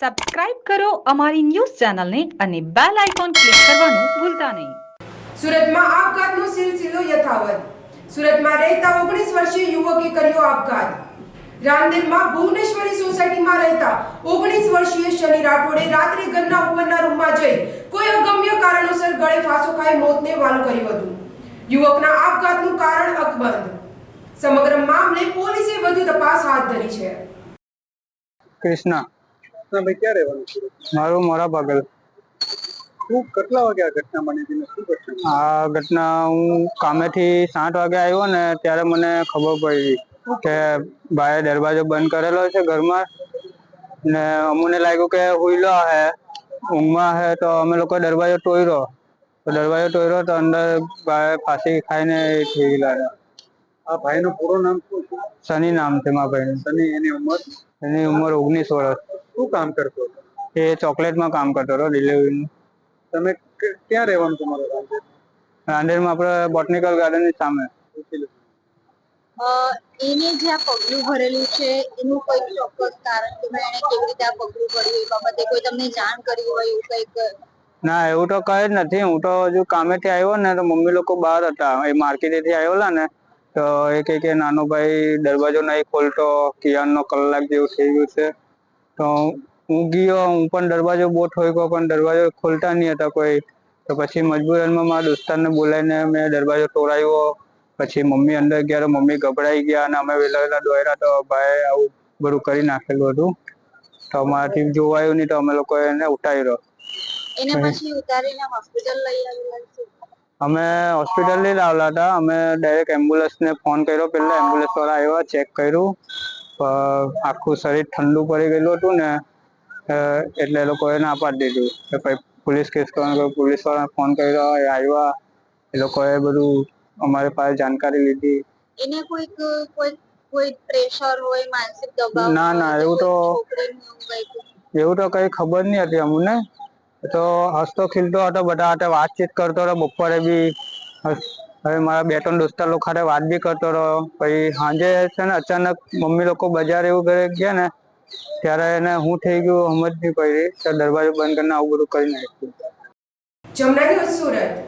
Subscribe કરો અમારી news ચેનલને અને બેલ આઇકોન ક્લિક કરવાનું ભૂલતા નહીં. સુરતમાં આપઘાતનો સિલસિલો યથાવત. સુરતમાં રહેતા ઓગણીસ વર્ષીય યુવકે કર્યો આપઘાત. રાંદેરમાં ભુવનેશ્વરી સોસાયટીમાં રહેતા ઓગણીસ વર્ષીય શનિ રાઠોડે રાત્રે ઘરના ઉપરના રૂમમાં જઈ કોઈ અગમ્ય કારણોસર ગળે ફાંસો ખાઈ મોતને વાલું કર્યું હતું. યુવકના આપઘાતનું કારણ અકબંધ. સમગ્ર મામલે પોલીસે વધુ તપાસ હાથ ધરી છે. કૃષ્ણા ના ભાઈ ક્યાં રહેવાનું છે? મારું મોરા પાગલ શું કેટલા વાગે આ ઘટના બની હતી શું ઘટના આ ઘટના હું કામેથી સાત વાગે આવ્યો ને ત્યારે મને ખબર પડી કે ભાઈએ દરવાજો બંધ કરેલો છે ઘરમાં ને અમને લાગ્યું કે હુઈલો હે ઊંઘમાં હે તો અમે લોકો દરવાજો તોડ્યો તો દરવાજો તોડ્યો તો અંદર ભાઈ ફાંસી ખાઈને થઈ ગયેલા આ ભાઈનું પૂરું નામ શું શનિ નામ છે મારા ભાઈનું. અને એની ઉંમર? એની ઉંમર ઓગણીસ વર્ષ. શું કામ કરતો હતો? એ ચોકલેટમાં કામ કરતો હતો ડિલિવરીનું તમે કે- ક્યાં રહેવાનું તમારું રાંદેર? રાંદેરમાં આપણે બોટનિકલ ગાર્ડનની સામે. અ, એને જે આ પગલું ભરેલું છે એનું કોઈ ચોક્કસ કારણ કે ભાઈ એને કેવી રીતે આ પગલું ભર્યું એ બાબતે કોઈ તમને જાણ કરી હોય એવું કંઈક? ના એવું તો કઈ જ નથી. હું તો હજુ કામેથી આવ્યો ને તો મમ્મી લોકો બહાર હતા. એ માર્કેટેથી આવેલા ને તો એ કહે કે નાનો ભાઈ દરવાજો નહીં ખોલતો કિયાનનો કલાક જેવું થઈ ગયું છે. તો હું ગયો હું પણ દરવાજો બહુ ઠોક્યો પણ દરવાજો ખોલતા નહીં હતા કોઈ. તો પછી મજબૂરનમાં મારા દોસ્તારને બોલાવીને મેં દરવાજો તોડાવ્યો પછી મમ્મી અંદર ગયા તો મમ્મી ગભરાઈ ગયા અને અમે વહેલા વહેલા દોડ્યા તો ભાઈ આવું બધું કરી નાખેલું હતું. તો અમારાથી જોવાયું નહીં તો અમે લોકો એને ઉઠાવ્યો. અમે હોસ્પિટલ લઈ લાવેલા હતા. અમે ડાયરેક્ટ એમ્બ્યુલન્સ ને ફોન કર્યો. પેલા એમ્બ્યુલન્સ વાળા આવ્યા ચેક કર્યું. આખું શરીર ઠંડુ પડી ગયેલું હતું ને એટલે એ લોકોએ ના પાડી દીધું. કે ભાઈ પોલીસ કેસ કરવાનો પોલીસ વાળાને ફોન કર્યો આવ્યા. એ લોકોએ બધું અમારી પાસે જાણકારી લીધી. એને કોઈક કોઈ કોઈ પ્રેશર હોય માનસિક દબાવ ના, ના, એવું તો- એવું તો? કઈ ખબર નહીં હતી અમને. તો હસતો ખીલતો હતો બધા હાથે વાતચીત કરતો હતો. બપોરે બી હવે મારા બે ત્રણ દોસ્તાર લોકો સાથે વાત બી કરતો રહ્યો. પછી સાંજે છે ને અચાનક મમ્મી લોકો બજાર એવું કરે ગયા ને, ત્યારે એને હું થઈ ગયું, સમજ નહીં પડી. દરવાજો બંધ કરીને આવું બધું કરી નાખ્યું. જમના દિવસ સુરત